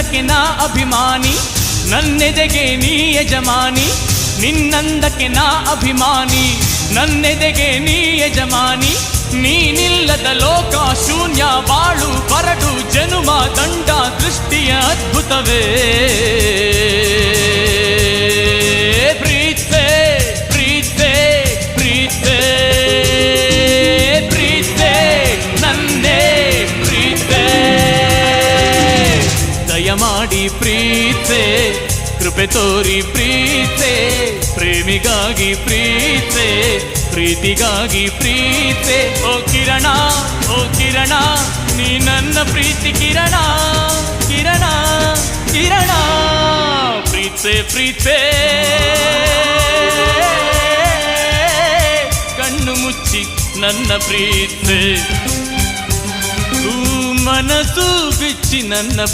ನಿನ್ನಂದಕ್ಕೆ ನಾ ಅಭಿಮಾನಿ, ನನ್ನೆದೆಗೆ ನೀ ಯಜಮಾನಿ, ನಿನ್ನಂದಕ್ಕೆ ನಾ ಅಭಿಮಾನಿ, ನನ್ನೆದೆಗೆ ನೀ ಯಜಮಾನಿ, ನೀನಿಲ್ಲದ ಲೋಕ ಶೂನ್ಯ, ಬಾಳು, ಬರಡು, ಜನುಮ, ದಂಡ, ದೃಷ್ಟಿಯ ಅದ್ಭುತವೇ. ದಯಮಾಡಿ ಪ್ರೀತೆ ಕೃಪೆ ತೋರಿ ಪ್ರೀತೆ ಪ್ರೇಮಿಗಾಗಿ ಪ್ರೀತೆ ಪ್ರೀತಿಗಾಗಿ ಪ್ರೀತೆ ಓ ಕಿರಣ ಓ ಕಿರಣ, ನೀ ನನ್ನ ಪ್ರೀತಿ ಕಿರಣ ಕಿರಣ ಕಿರಣ. ಪ್ರೀತೆ ಪ್ರೀತೆ ಕಣ್ಣು ಮುಚ್ಚಿ ನನ್ನ ಪ್ರೀತೆ ಮನಸ್ಸು ಬಿಚ್ಚಿ ನನ್ನ